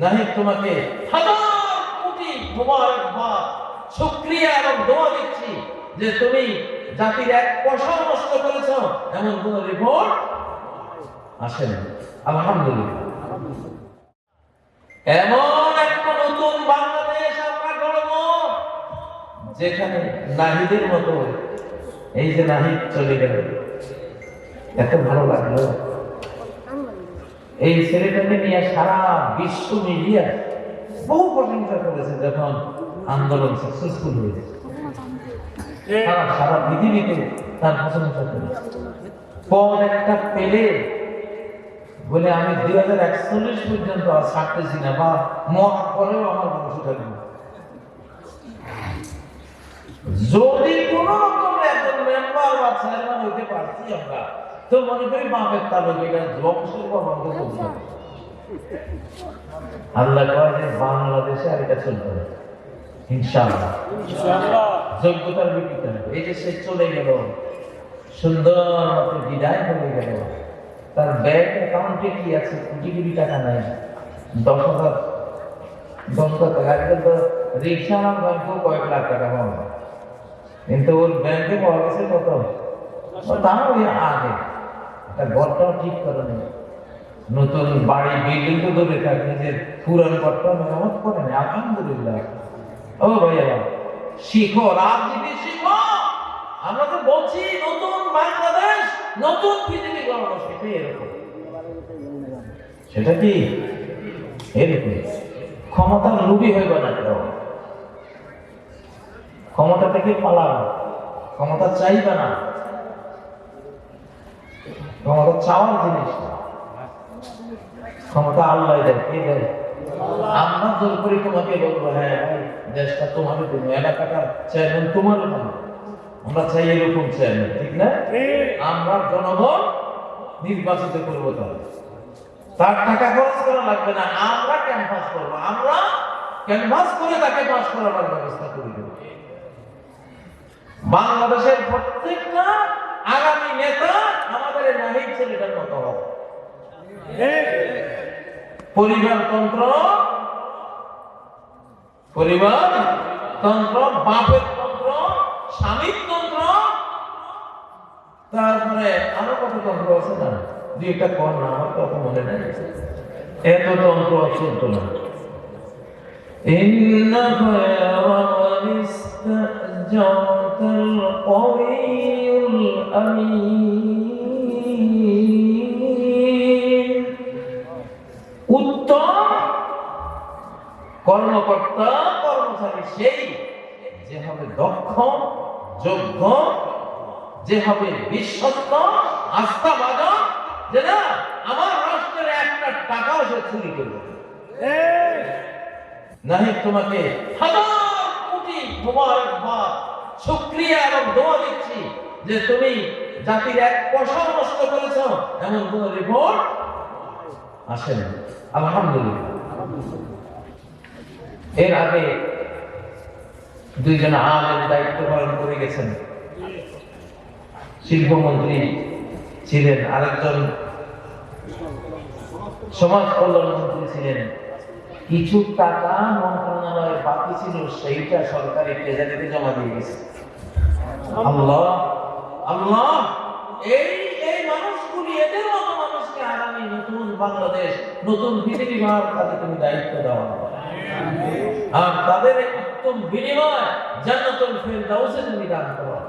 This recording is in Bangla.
নাহি তোমাকে হাজার কোটি মোবারকবাদ, শুকরিয়া এবং দোয়া দিচ্ছি যে তুমি জাতির এক পয়সাও নষ্ট করেছ, এমন কোন রিপোর্ট আসেনি। আলহামদুলিল্লাহ। এমন একটা নতুন বাংলাদেশ আমরা গড়ব, যেখানে নাহিদের মতো এই যে নাহিদ চলে গেল। এত ভালো লাগল। এই ছেলেটাকে নিয়ে সারা বিশ্ব মিডিয়া বহু প্রশংসা করেছে যখন আন্দোলন সাকসেসফুল হয়েছে। সারা পৃথিবীতে তার প্রশংসা করেছে। একটা পেলে বলে আমি দুই হাজার একচল্লিশ পর্যন্ত আর ছাড়তেছি না বা মত করেও আমার বংশ থাকবে যদি কোন রকম একজন মেম্বার বা চেয়ারম্যান হইতে পারছি আমরা তো মনে করি বাপের তালুক এটা বংশের পর বংশ চলছে আল্লাহ কয় যে বাংলাদেশে আর এটা চলবে না। ইনশাআল্লাহ। যোগ্যতার ভিত্তিতে। এই যে সে চলে গেল সুন্দর মতো বিদায় হয়ে গেল। তার ব্যাংক অ্যাকাউন্টে কি আছে? কোটি কোটি টাকা নাই। দশ হাজার দশ হাজার টাকা। আজকাল তো রিক্সা আমার ব্যাংকেও কয়েক লাখ টাকা পাওয়া কিন্তু ওর ব্যাংকে পাওয়া গেছে কত? তাও আগে। একটা ঘরটাও ঠিক করে নেই। নতুন বাড়ি বিল্ডিং তো দূরে থাক, নিজের পুরান ঘরটা মেরামত করে নেই, আলহামদুলিল্লাহ। ও ভাইয়া, শিখো, রাজনীতি শিখো। আমরা তো বলছি নতুন বাংলাদেশ, নতুন পৃথিবী গড়ব সেটাই এরকম। সেটা কি? এরকম। ক্ষমতার লোভী হইবে না কেউ ক্ষমতা থেকে পালাও। ক্ষমতা চাইবে না। ক্ষমতা চাওয়ার জিনিস ক্ষমতা আল্লাহ দেয়, কে দেয়? আমরা জোর করে তোমাকে বলব হ্যাঁ দেশটা এলাকাটা চেয়ারম্যান তোমার আমরা চাই এরকম চেয়ারম্যান ঠিক না? আমরা জনগণ নির্বাচিত করব তাহলে। তার টাকা খরচ করা লাগবে না, আমরা ক্যানভাস করব, আমরা ক্যানভাস করে তাকে পাস করাবার ব্যবস্থা করে দেবো। বাংলাদেশের প্রত্যেকটা আগামী নেতা আমাদের এই নাহিদ ছেলেটার মতো হবে পরিবারতন্ত্র পরিবার তন্ত্র বাপের তন্ত্র স্বামীর তন্ত্র তারপরে আরো কত তন্ত্র আছে না দুই একটা কর না আমার কত মনে নেই এত তন্ত্র চলতো না إن خير من استأجرت القوي الأمين কর্মকর্তা কর্মচারী সেই যে হবে দক্ষ যোগ্য যে হবে বিশ্বস্ত আস্থাবাদক যে না আমার রাষ্ট্রের একটা টাকাও সে চুরি করবে নাহি তোমাকে হাজার কোটি মোবারকবাদ শুকরিয়া এবং দোয়া দিচ্ছি যে তুমি জাতির এক পয়সাও নষ্ট করেছ এমন কোন রিপোর্ট আসেনি। আলহামদুলিল্লাহ। এর আগে দুইজন আলেম দায়িত্ব পালন করে গেছেন। শিল্পমন্ত্রী ছিলেন আরেকজন সমাজ কল্যাণ মন্ত্রী ছিলেন। কিছু টাকা মন্ত্রণালয়ে বাকি ছিল, সেইটা সরকারি ট্রেজারিতে জমা দিয়ে গেছে। আল্লাহ আল্লাহ, এই এই মানুষগুলি, এদের মতো মানুষকে আগামী নতুন বাংলাদেশ, নতুন পৃথিবী গড়ার কাজে তুমি দায়িত্ব দেওয়া আর তাদের উত্তম বিনিময় জান্নাতুল ফেরদাউসের নিদান করা।